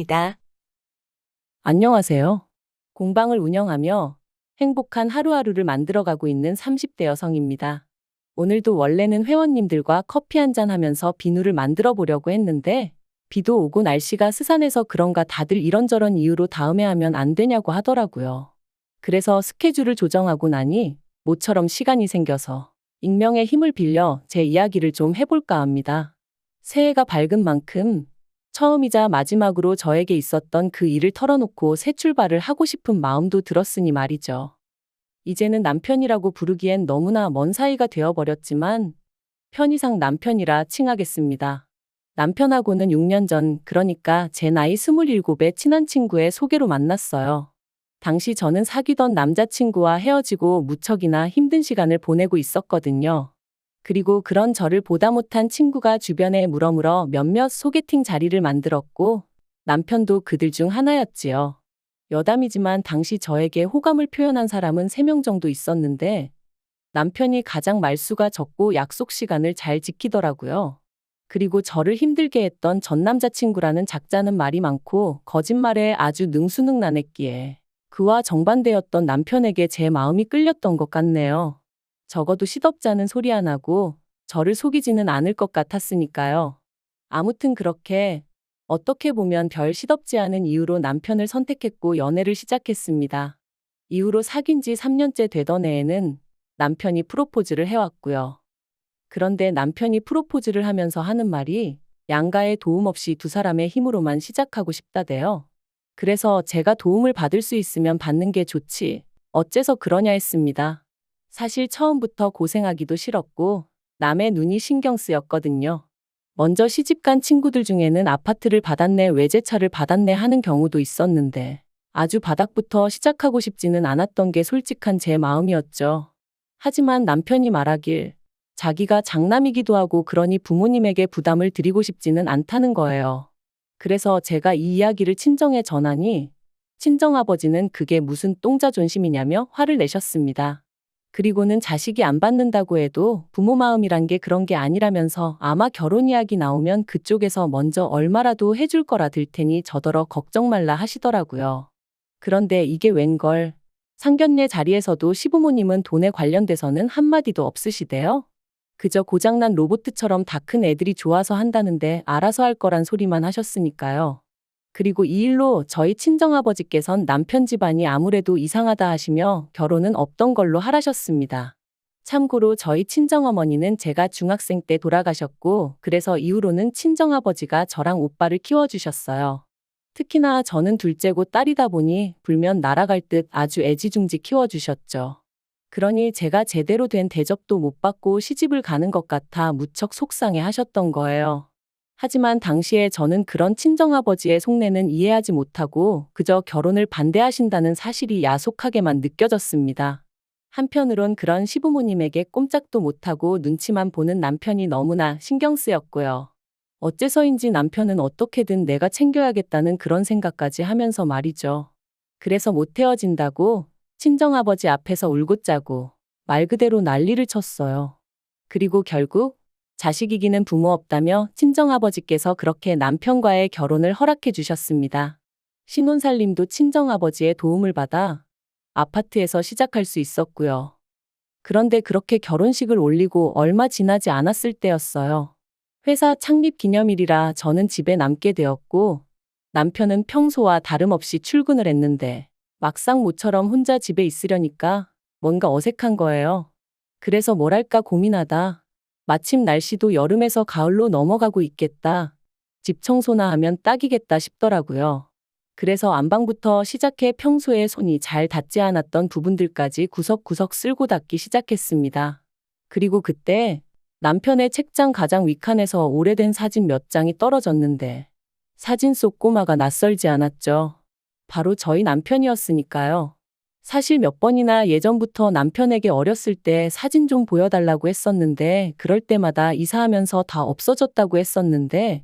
입니다. 안녕하세요. 공방을 운영하며 행복한 하루하루를 만들어가고 있는 30대 여성입니다. 오늘도 원래는 회원님들과 커피 한잔 하면서 비누를 만들어 보려고 했는데 비도 오고 날씨가 스산해서 그런가 다들 이런저런 이유로 다음에 하면 안 되냐고 하더라고요. 그래서 스케줄을 조정하고 나니 모처럼 시간이 생겨서 익명의 힘을 빌려 제 이야기를 좀 해볼까 합니다. 새해가 밝은 만큼 처음이자 마지막으로 저에게 있었던 그 일을 털어놓고 새 출발을 하고 싶은 마음도 들었으니 말이죠. 이제는 남편이라고 부르기엔 너무나 먼 사이가 되어버렸지만 편의상 남편이라 칭하겠습니다. 남편하고는 6년 전, 그러니까 제 나이 27에 친한 친구의 소개로 만났어요. 당시 저는 사귀던 남자친구와 헤어지고 무척이나 힘든 시간을 보내고 있었거든요. 그리고 그런 저를 보다 못한 친구가 주변에 물어물어 몇몇 소개팅 자리를 만들었고 남편도 그들 중 하나였지요. 여담이지만 당시 저에게 호감을 표현한 사람은 3명 정도 있었는데 남편이 가장 말수가 적고 약속 시간을 잘 지키더라고요. 그리고 저를 힘들게 했던 전 남자친구라는 작자는 말이 많고 거짓말에 아주 능수능란했기에 그와 정반대였던 남편에게 제 마음이 끌렸던 것 같네요. 적어도 시덥잖은 소리 안 하고 저를 속이지는 않을 것 같았으니까요. 아무튼 그렇게 어떻게 보면 별 시덥지 않은 이유로 남편을 선택했고 연애를 시작했습니다. 이후로 사귄 지 3년째 되던 해에는 남편이 프로포즈를 해왔고요. 그런데 남편이 프로포즈를 하면서 하는 말이 양가의 도움 없이 두 사람의 힘으로만 시작하고 싶다대요. 그래서 제가 도움을 받을 수 있으면 받는 게 좋지. 어째서 그러냐 했습니다. 사실 처음부터 고생하기도 싫었고 남의 눈이 신경 쓰였거든요. 먼저 시집간 친구들 중에는 아파트를 받았네, 외제차를 받았네 하는 경우도 있었는데 아주 바닥부터 시작하고 싶지는 않았던 게 솔직한 제 마음이었죠. 하지만 남편이 말하길 자기가 장남이기도 하고 그러니 부모님에게 부담을 드리고 싶지는 않다는 거예요. 그래서 제가 이 이야기를 친정에 전하니 친정아버지는 그게 무슨 똥자 존심이냐며 화를 내셨습니다. 그리고는 자식이 안 받는다고 해도 부모 마음이란 게 그런 게 아니라면서 아마 결혼 이야기 나오면 그쪽에서 먼저 얼마라도 해줄 거라 들 테니 저더러 걱정 말라 하시더라고요. 그런데 이게 웬걸. 상견례 자리에서도 시부모님은 돈에 관련돼서는 한마디도 없으시대요. 그저 고장난 로보트처럼 다 큰 애들이 좋아서 한다는데 알아서 할 거란 소리만 하셨으니까요. 그리고 이 일로 저희 친정아버지께선 남편 집안이 아무래도 이상하다 하시며 결혼은 없던 걸로 하라셨습니다. 참고로 저희 친정어머니는 제가 중학생 때 돌아가셨고 그래서 이후로는 친정아버지가 저랑 오빠를 키워주셨어요. 특히나 저는 둘째고 딸이다 보니 불면 날아갈 듯 아주 애지중지 키워주셨죠. 그러니 제가 제대로 된 대접도 못 받고 시집을 가는 것 같아 무척 속상해 하셨던 거예요. 하지만 당시에 저는 그런 친정아버지의 속내는 이해하지 못하고 그저 결혼을 반대하신다는 사실이 야속하게만 느껴졌습니다. 한편으론 그런 시부모님에게 꼼짝도 못하고 눈치만 보는 남편이 너무나 신경 쓰였고요. 어째서인지 남편은 어떻게든 내가 챙겨야겠다는 그런 생각까지 하면서 말이죠. 그래서 못 헤어진다고 친정아버지 앞에서 울고 짜고 말 그대로 난리를 쳤어요. 그리고 결국 자식 이기는 부모 없다며 친정아버지께서 그렇게 남편과의 결혼을 허락해 주셨습니다. 신혼살림도 친정아버지의 도움을 받아 아파트에서 시작할 수 있었고요. 그런데 그렇게 결혼식을 올리고 얼마 지나지 않았을 때였어요. 회사 창립 기념일이라 저는 집에 남게 되었고 남편은 평소와 다름없이 출근을 했는데 막상 모처럼 혼자 집에 있으려니까 뭔가 어색한 거예요. 그래서 뭘 할까 고민하다 마침 날씨도 여름에서 가을로 넘어가고 있겠다. 집 청소나 하면 딱이겠다 싶더라고요. 그래서 안방부터 시작해 평소에 손이 잘 닿지 않았던 부분들까지 구석구석 쓸고 닦기 시작했습니다. 그리고 그때 남편의 책장 가장 윗칸에서 오래된 사진 몇 장이 떨어졌는데 사진 속 꼬마가 낯설지 않았죠. 바로 저희 남편이었으니까요. 사실 몇 번이나 예전부터 남편에게 어렸을 때 사진 좀 보여달라고 했었는데 그럴 때마다 이사하면서 다 없어졌다고 했었는데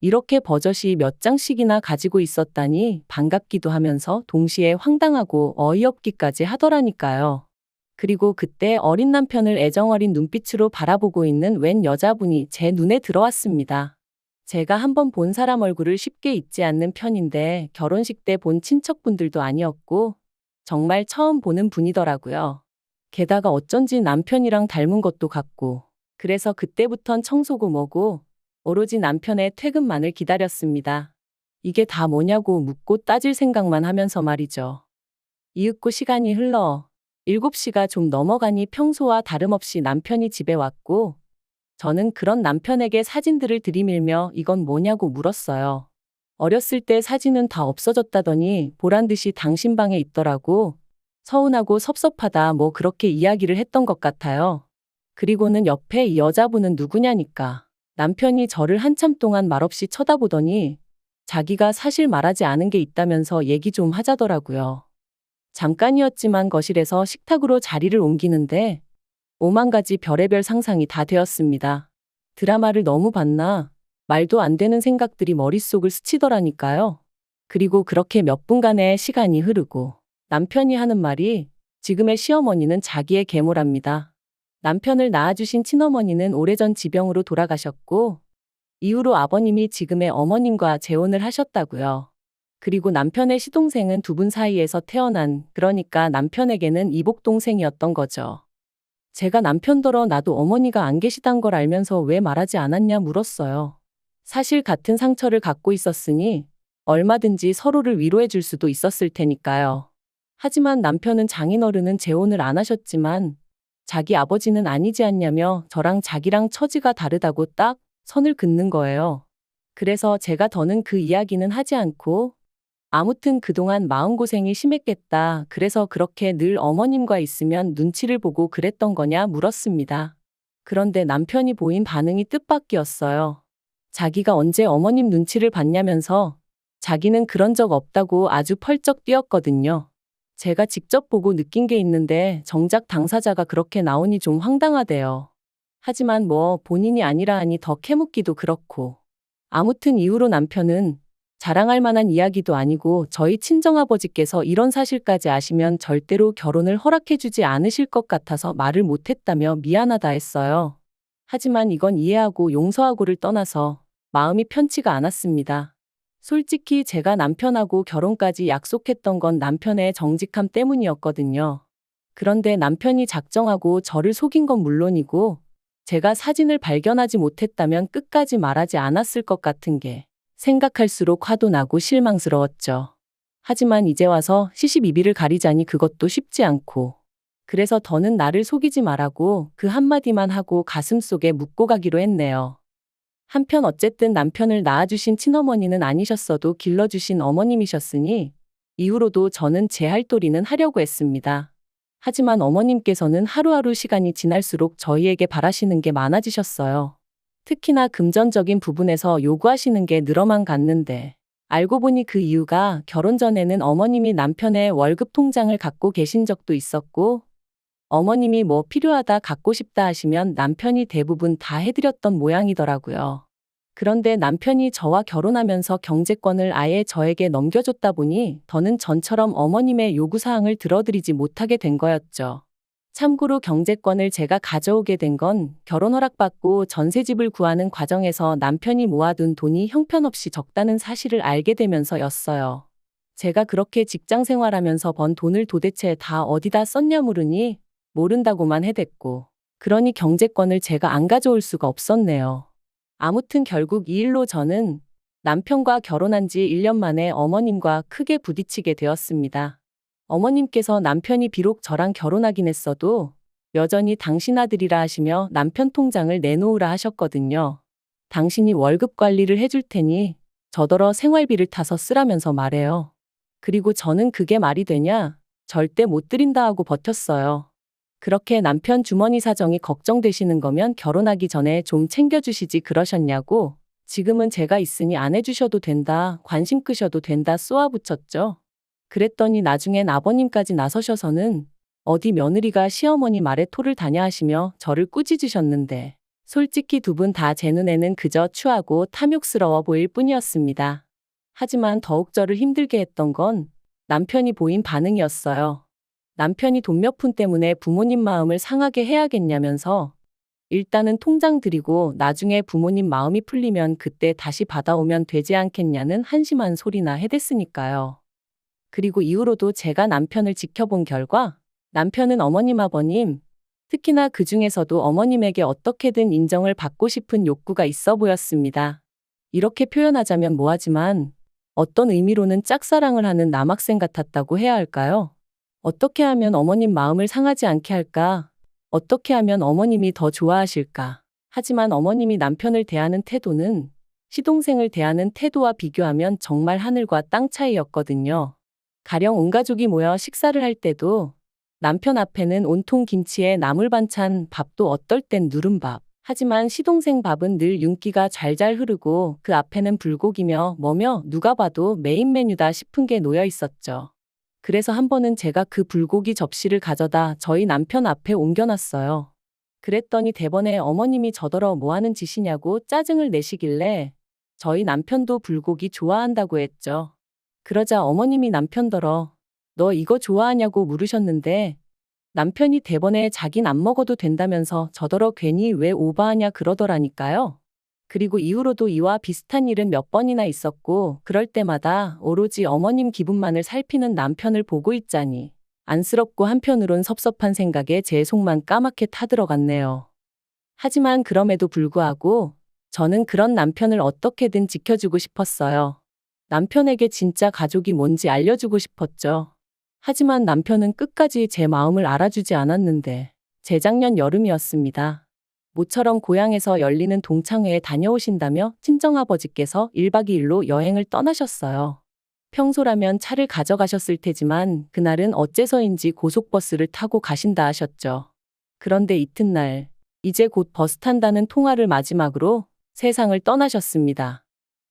이렇게 버젓이 몇 장씩이나 가지고 있었다니 반갑기도 하면서 동시에 황당하고 어이없기까지 하더라니까요. 그리고 그때 어린 남편을 애정어린 눈빛으로 바라보고 있는 웬 여자분이 제 눈에 들어왔습니다. 제가 한번 본 사람 얼굴을 쉽게 잊지 않는 편인데 결혼식 때 본 친척분들도 아니었고 정말 처음 보는 분이더라고요. 게다가 어쩐지 남편이랑 닮은 것도 같고 그래서 그때부턴 청소고 뭐고 오로지 남편의 퇴근만을 기다렸습니다. 이게 다 뭐냐고 묻고 따질 생각만 하면서 말이죠. 이윽고 시간이 흘러 7시가 좀 넘어가니 평소와 다름없이 남편이 집에 왔고 저는 그런 남편에게 사진들을 들이밀며 이건 뭐냐고 물었어요. 어렸을 때 사진은 다 없어졌다더니 보란 듯이 당신 방에 있더라고. 서운하고 섭섭하다 뭐 그렇게 이야기를 했던 것 같아요. 그리고는 옆에 이 여자분은 누구냐니까. 남편이 저를 한참 동안 말없이 쳐다보더니 자기가 사실 말하지 않은 게 있다면서 얘기 좀 하자더라고요. 잠깐이었지만 거실에서 식탁으로 자리를 옮기는데 오만 가지 별의별 상상이 다 되었습니다. 드라마를 너무 봤나? 말도 안 되는 생각들이 머릿속을 스치더라니까요. 그리고 그렇게 몇 분간의 시간이 흐르고 남편이 하는 말이 지금의 시어머니는 자기의 계모랍니다. 남편을 낳아주신 친어머니는 오래전 지병으로 돌아가셨고 이후로 아버님이 지금의 어머님과 재혼을 하셨다고요. 그리고 남편의 시동생은 두 분 사이에서 태어난 그러니까 남편에게는 이복 동생이었던 거죠. 제가 남편더러 나도 어머니가 안 계시단 걸 알면서 왜 말하지 않았냐 물었어요. 사실 같은 상처를 갖고 있었으니 얼마든지 서로를 위로해 줄 수도 있었을 테니까요. 하지만 남편은 장인어른은 재혼을 안 하셨지만 자기 아버지는 아니지 않냐며 저랑 자기랑 처지가 다르다고 딱 선을 긋는 거예요. 그래서 제가 더는 그 이야기는 하지 않고 아무튼 그동안 마음고생이 심했겠다. 그래서 그렇게 늘 어머님과 있으면 눈치를 보고 그랬던 거냐 물었습니다. 그런데 남편이 보인 반응이 뜻밖이었어요. 자기가 언제 어머님 눈치를 봤냐면서 자기는 그런 적 없다고 아주 펄쩍 뛰었거든요. 제가 직접 보고 느낀 게 있는데 정작 당사자가 그렇게 나오니 좀 황당하대요. 하지만 뭐 본인이 아니라 하니 더 캐묻기도 그렇고. 아무튼 이후로 남편은 자랑할 만한 이야기도 아니고 저희 친정아버지께서 이런 사실까지 아시면 절대로 결혼을 허락해주지 않으실 것 같아서 말을 못했다며 미안하다 했어요. 하지만 이건 이해하고 용서하고를 떠나서 마음이 편치가 않았습니다. 솔직히 제가 남편하고 결혼까지 약속했던 건 남편의 정직함 때문이었거든요. 그런데 남편이 작정하고 저를 속인 건 물론이고 제가 사진을 발견하지 못했다면 끝까지 말하지 않았을 것 같은 게 생각할수록 화도 나고 실망스러웠죠. 하지만 이제 와서 시시비비를 가리자니 그것도 쉽지 않고 그래서 더는 나를 속이지 말라고 그 한마디만 하고 가슴 속에 묻고 가기로 했네요. 한편 어쨌든 남편을 낳아주신 친어머니는 아니셨어도 길러주신 어머님이셨으니 이후로도 저는 제 할 도리는 하려고 했습니다. 하지만 어머님께서는 하루하루 시간이 지날수록 저희에게 바라시는 게 많아지셨어요. 특히나 금전적인 부분에서 요구하시는 게 늘어만 갔는데 알고 보니 그 이유가 결혼 전에는 어머님이 남편의 월급 통장을 갖고 계신 적도 있었고 어머님이 뭐 필요하다 갖고 싶다 하시면 남편이 대부분 다 해드렸던 모양이더라고요. 그런데 남편이 저와 결혼하면서 경제권을 아예 저에게 넘겨줬다 보니 더는 전처럼 어머님의 요구사항을 들어드리지 못하게 된 거였죠. 참고로 경제권을 제가 가져오게 된 건 결혼 허락받고 전세집을 구하는 과정에서 남편이 모아둔 돈이 형편없이 적다는 사실을 알게 되면서였어요. 제가 그렇게 직장 생활하면서 번 돈을 도대체 다 어디다 썼냐 물으니 모른다고만 해댔고 그러니 경제권을 제가 안 가져올 수가 없었네요. 아무튼 결국 이 일로 저는 남편과 결혼한 지 1년 만에 어머님과 크게 부딪히게 되었습니다. 어머님께서 남편이 비록 저랑 결혼하긴 했어도 여전히 당신 아들이라 하시며 남편 통장을 내놓으라 하셨거든요. 당신이 월급 관리를 해줄 테니 저더러 생활비를 타서 쓰라면서 말해요. 그리고 저는 그게 말이 되냐? 절대 못 드린다 하고 버텼어요. 그렇게 남편 주머니 사정이 걱정되시는 거면 결혼하기 전에 좀 챙겨주시지 그러셨냐고 지금은 제가 있으니 안 해주셔도 된다, 관심 끄셔도 된다 쏘아붙였죠. 그랬더니 나중엔 아버님까지 나서셔서는 어디 며느리가 시어머니 말에 토를 다냐 하시며 저를 꾸짖으셨는데 솔직히 두 분 다 제 눈에는 그저 추하고 탐욕스러워 보일 뿐이었습니다. 하지만 더욱 저를 힘들게 했던 건 남편이 보인 반응이었어요. 남편이 돈 몇 푼 때문에 부모님 마음을 상하게 해야겠냐면서 일단은 통장 드리고 나중에 부모님 마음이 풀리면 그때 다시 받아오면 되지 않겠냐는 한심한 소리나 해댔으니까요. 그리고 이후로도 제가 남편을 지켜본 결과 남편은 어머님 아버님, 특히나 그 중에서도 어머님에게 어떻게든 인정을 받고 싶은 욕구가 있어 보였습니다. 이렇게 표현하자면 뭐하지만 어떤 의미로는 짝사랑을 하는 남학생 같았다고 해야 할까요? 어떻게 하면 어머님 마음을 상하지 않게 할까? 어떻게 하면 어머님이 더 좋아하실까? 하지만 어머님이 남편을 대하는 태도는 시동생을 대하는 태도와 비교하면 정말 하늘과 땅 차이였거든요. 가령 온 가족이 모여 식사를 할 때도 남편 앞에는 온통 김치에 나물 반찬, 밥도 어떨 땐 누른밥. 하지만 시동생 밥은 늘 윤기가 잘잘 흐르고 그 앞에는 불고기며 뭐며 누가 봐도 메인 메뉴다 싶은 게 놓여 있었죠. 그래서 한 번은 제가 그 불고기 접시를 가져다 저희 남편 앞에 옮겨놨어요. 그랬더니 대번에 어머님이 저더러 뭐 하는 짓이냐고 짜증을 내시길래 저희 남편도 불고기 좋아한다고 했죠. 그러자 어머님이 남편더러 너 이거 좋아하냐고 물으셨는데 남편이 대번에 자긴 안 먹어도 된다면서 저더러 괜히 왜 오바하냐 그러더라니까요. 그리고 이후로도 이와 비슷한 일은 몇 번이나 있었고 그럴 때마다 오로지 어머님 기분만을 살피는 남편을 보고 있자니 안쓰럽고 한편으론 섭섭한 생각에 제 속만 까맣게 타들어갔네요. 하지만 그럼에도 불구하고 저는 그런 남편을 어떻게든 지켜주고 싶었어요. 남편에게 진짜 가족이 뭔지 알려주고 싶었죠. 하지만 남편은 끝까지 제 마음을 알아주지 않았는데 재작년 여름이었습니다. 모처럼 고향에서 열리는 동창회에 다녀오신다며 친정아버지께서 1박 2일로 여행을 떠나셨어요. 평소라면 차를 가져가셨을 테지만 그날은 어째서인지 고속버스를 타고 가신다 하셨죠. 그런데 이튿날 이제 곧 버스 탄다는 통화를 마지막으로 세상을 떠나셨습니다.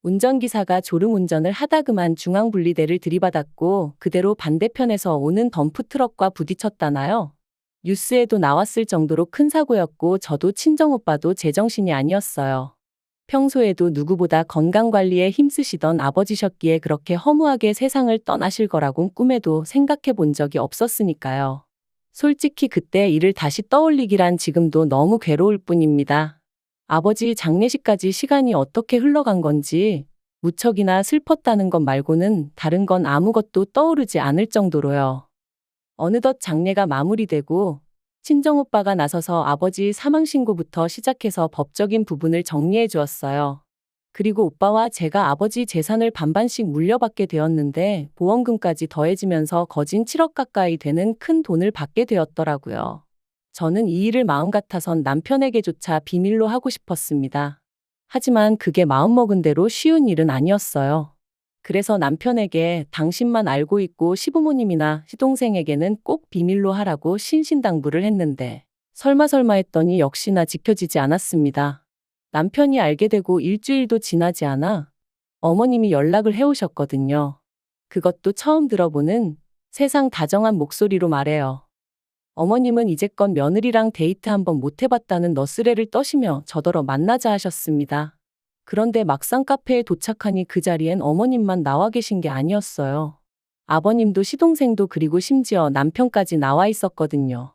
운전기사가 졸음운전을 하다 그만 중앙분리대를 들이받았고 그대로 반대편에서 오는 덤프트럭과 부딪혔다나요? 뉴스에도 나왔을 정도로 큰 사고였고 저도 친정오빠도 제정신이 아니었어요. 평소에도 누구보다 건강관리에 힘쓰시던 아버지셨기에 그렇게 허무하게 세상을 떠나실 거라곤 꿈에도 생각해 본 적이 없었으니까요. 솔직히 그때 일을 다시 떠올리기란 지금도 너무 괴로울 뿐입니다. 아버지 장례식까지 시간이 어떻게 흘러간 건지 무척이나 슬펐다는 것 말고는 다른 건 아무것도 떠오르지 않을 정도로요. 어느덧 장례가 마무리되고 친정오빠가 나서서 아버지 사망신고부터 시작해서 법적인 부분을 정리해 주었어요. 그리고 오빠와 제가 아버지 재산을 반반씩 물려받게 되었는데 보험금까지 더해지면서 거진 7억 가까이 되는 큰 돈을 받게 되었더라고요. 저는 이 일을 마음 같아선 남편에게조차 비밀로 하고 싶었습니다. 하지만 그게 마음먹은 대로 쉬운 일은 아니었어요. 그래서 남편에게 당신만 알고 있고 시부모님이나 시동생에게는 꼭 비밀로 하라고 신신당부를 했는데 설마 설마 했더니 역시나 지켜지지 않았습니다. 남편이 알게 되고 일주일도 지나지 않아 어머님이 연락을 해오셨거든요. 그것도 처음 들어보는 세상 다정한 목소리로 말해요. 어머님은 이제껏 며느리랑 데이트 한번 못 해봤다는 너스레를 떠시며 저더러 만나자 하셨습니다. 그런데 막상 카페에 도착하니 그 자리엔 어머님만 나와 계신 게 아니었어요. 아버님도 시동생도 그리고 심지어 남편까지 나와 있었거든요.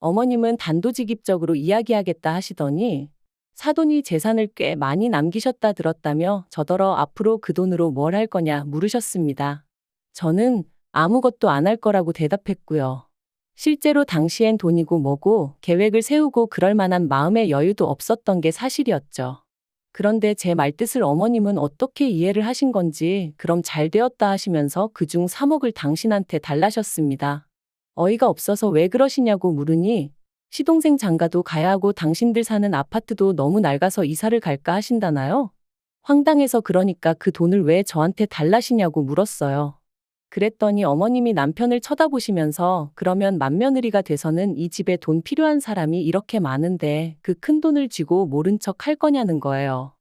어머님은 단도직입적으로 이야기하겠다 하시더니 사돈이 재산을 꽤 많이 남기셨다 들었다며 저더러 앞으로 그 돈으로 뭘 할 거냐 물으셨습니다. 저는 아무것도 안 할 거라고 대답했고요. 실제로 당시엔 돈이고 뭐고 계획을 세우고 그럴 만한 마음의 여유도 없었던 게 사실이었죠. 그런데 제 말뜻을 어머님은 어떻게 이해를 하신 건지 그럼 잘 되었다 하시면서 그중 3억을 당신한테 달라셨습니다. 어이가 없어서 왜 그러시냐고 물으니 시동생 장가도 가야 하고 당신들 사는 아파트도 너무 낡아서 이사를 갈까 하신다나요? 황당해서 그러니까 그 돈을 왜 저한테 달라시냐고 물었어요. 그랬더니 어머님이 남편을 쳐다보시면서 그러면 맏며느리가 돼서는 이 집에 돈 필요한 사람이 이렇게 많은데 그 큰 돈을 쥐고 모른 척 할 거냐는 거예요.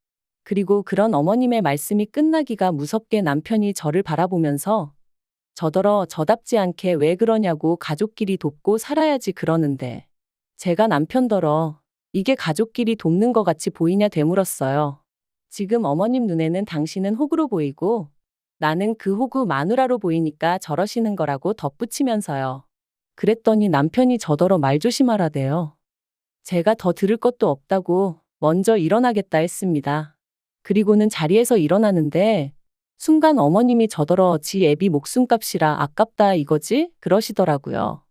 그리고 그런 어머님의 말씀이 끝나기가 무섭게 남편이 저를 바라보면서 저더러 저답지 않게 왜 그러냐고 가족끼리 돕고 살아야지 그러는데 제가 남편더러 이게 가족끼리 돕는 것 같이 보이냐 되물었어요. 지금 어머님 눈에는 당신은 호구로 보이고 나는 그 호구 마누라로 보이니까 저러시는 거라고 덧붙이면서요. 그랬더니 남편이 저더러 말 조심하라대요. 제가 더 들을 것도 없다고 먼저 일어나겠다 했습니다. 그리고는 자리에서 일어나는데 순간 어머님이 저더러 지 애비 목숨값이라 아깝다 이거지? 그러시더라고요.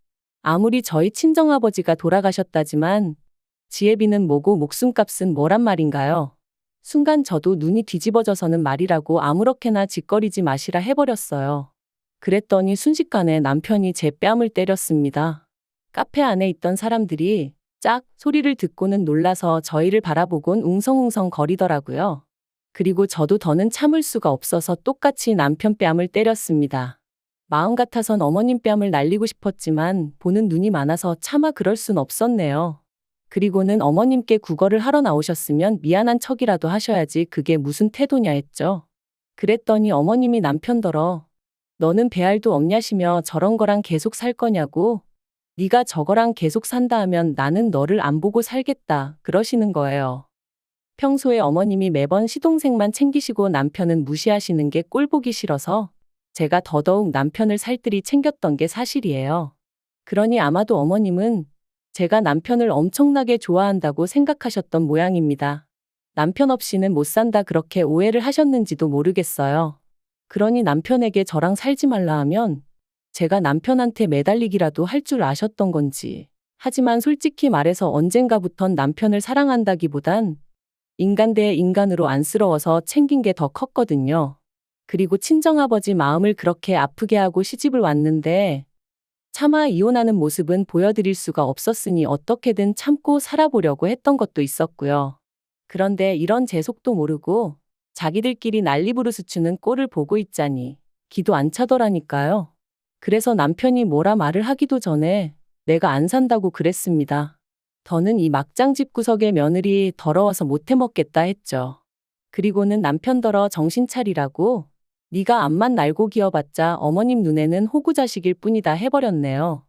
아무리 저희 친정아버지가 돌아가셨다지만 지혜비는 뭐고 목숨값은 뭐란 말인가요? 순간 저도 눈이 뒤집어져서는 말이라고 아무렇게나 짓거리지 마시라 해버렸어요. 그랬더니 순식간에 남편이 제 뺨을 때렸습니다. 카페 안에 있던 사람들이 짝 소리를 듣고는 놀라서 저희를 바라보곤 웅성웅성 거리더라고요. 그리고 저도 더는 참을 수가 없어서 똑같이 남편 뺨을 때렸습니다. 마음 같아선 어머님 뺨을 날리고 싶었지만 보는 눈이 많아서 차마 그럴 순 없었네요. 그리고는 어머님께 구걸을 하러 나오셨으면 미안한 척이라도 하셔야지 그게 무슨 태도냐 했죠. 그랬더니 어머님이 남편더러 너는 배알도 없냐시며 저런 거랑 계속 살 거냐고 네가 저거랑 계속 산다 하면 나는 너를 안 보고 살겠다 그러시는 거예요. 평소에 어머님이 매번 시동생만 챙기시고 남편은 무시하시는 게 꼴보기 싫어서 제가 더더욱 남편을 살뜰히 챙겼던 게 사실이에요. 그러니 아마도 어머님은 제가 남편을 엄청나게 좋아한다고 생각하셨던 모양입니다. 남편 없이는 못 산다 그렇게 오해를 하셨는지도 모르겠어요. 그러니 남편에게 저랑 살지 말라 하면 제가 남편한테 매달리기라도 할 줄 아셨던 건지. 하지만 솔직히 말해서 언젠가부턴 남편을 사랑한다기보단 인간 대 인간으로 안쓰러워서 챙긴 게 더 컸거든요. 그리고 친정아버지 마음을 그렇게 아프게 하고 시집을 왔는데 차마 이혼하는 모습은 보여드릴 수가 없었으니 어떻게든 참고 살아보려고 했던 것도 있었고요. 그런데 이런 제 속도 모르고 자기들끼리 난리부르스 추는 꼴을 보고 있자니 기도 안 차더라니까요. 그래서 남편이 뭐라 말을 하기도 전에 내가 안 산다고 그랬습니다. 더는 이 막장 집 구석의 며느리 더러워서 못해 먹겠다 했죠. 그리고는 남편더러 정신 차리라고 네가 앞만 날고 기어봤자 어머님 눈에는 호구자식일 뿐이다 해버렸네요.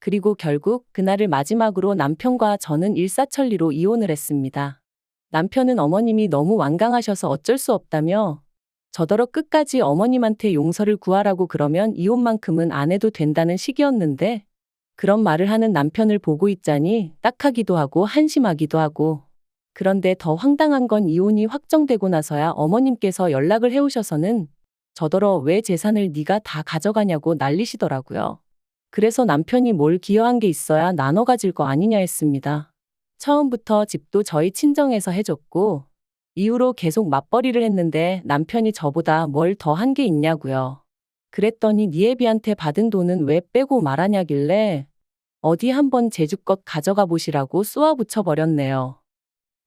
그리고 결국 그날을 마지막으로 남편과 저는 일사천리로 이혼을 했습니다. 남편은 어머님이 너무 완강하셔서 어쩔 수 없다며 저더러 끝까지 어머님한테 용서를 구하라고 그러면 이혼만큼은 안 해도 된다는 식이었는데 그런 말을 하는 남편을 보고 있자니 딱하기도 하고 한심하기도 하고 그런데 더 황당한 건 이혼이 확정되고 나서야 어머님께서 연락을 해오셔서는 저더러 왜 재산을 네가 다 가져가냐고 난리시더라고요. 그래서 남편이 뭘 기여한 게 있어야 나눠 가질 거 아니냐 했습니다. 처음부터 집도 저희 친정에서 해줬고 이후로 계속 맞벌이를 했는데 남편이 저보다 뭘 더 한 게 있냐고요. 그랬더니 니애비한테 받은 돈은 왜 빼고 말하냐길래 어디 한번 제주껏 가져가 보시라고 쏘아 붙여 버렸네요.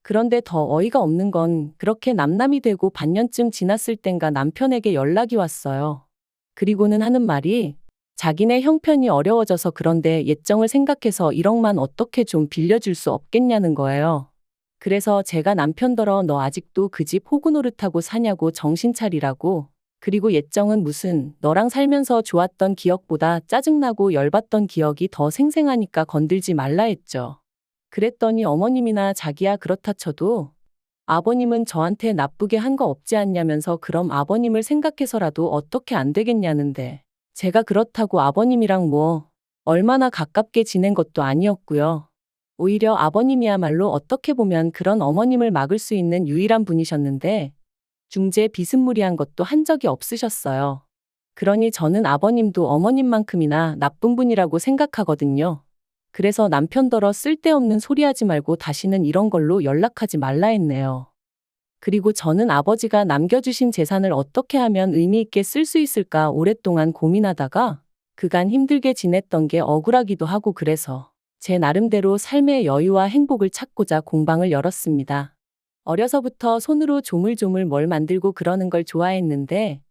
그런데 더 어이가 없는 건 그렇게 남남이 되고 반년쯤 지났을 땐가 남편에게 연락이 왔어요. 그리고는 하는 말이 자기네 형편이 어려워져서 그런데 예정을 생각해서 1억만 어떻게 좀 빌려줄 수 없겠냐는 거예요. 그래서 제가 남편더러 너 아직도 그 집 호구 노릇하고 사냐고 정신 차리라고 그리고 예정은 무슨 너랑 살면서 좋았던 기억보다 짜증나고 열받던 기억이 더 생생하니까 건들지 말라 했죠. 그랬더니 어머님이나 자기야 그렇다 쳐도 아버님은 저한테 나쁘게 한 거 없지 않냐면서 그럼 아버님을 생각해서라도 어떻게 안 되겠냐는데 제가 그렇다고 아버님이랑 뭐 얼마나 가깝게 지낸 것도 아니었고요. 오히려 아버님이야말로 어떻게 보면 그런 어머님을 막을 수 있는 유일한 분이셨는데 중재 비스무리한 것도 한 적이 없으셨어요. 그러니 저는 아버님도 어머님만큼이나 나쁜 분이라고 생각하거든요. 그래서 남편더러 쓸데없는 소리 하지 말고 다시는 이런 걸로 연락하지 말라 했네요. 그리고 저는 아버지가 남겨주신 재산을 어떻게 하면 의미 있게 쓸 수 있을까 오랫동안 고민하다가 그간 힘들게 지냈던 게 억울하기도 하고 그래서 제 나름대로 삶의 여유와 행복을 찾고자 공방을 열었습니다. 어려서부터 손으로 조물조물 뭘 만들고 그러는 걸 좋아했는데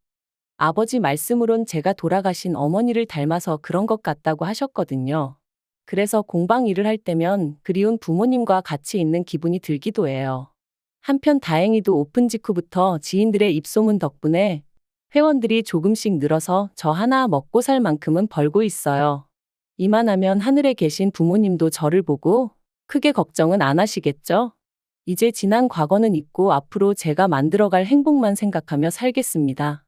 아버지 말씀으론 제가 돌아가신 어머니를 닮아서 그런 것 같다고 하셨거든요. 그래서 공방 일을 할 때면 그리운 부모님과 같이 있는 기분이 들기도 해요. 한편 다행히도 오픈 직후부터 지인들의 입소문 덕분에 회원들이 조금씩 늘어서 저 하나 먹고 살 만큼은 벌고 있어요. 이만하면 하늘에 계신 부모님도 저를 보고 크게 걱정은 안 하시겠죠? 이제 지난 과거는 잊고 앞으로 제가 만들어갈 행복만 생각하며 살겠습니다.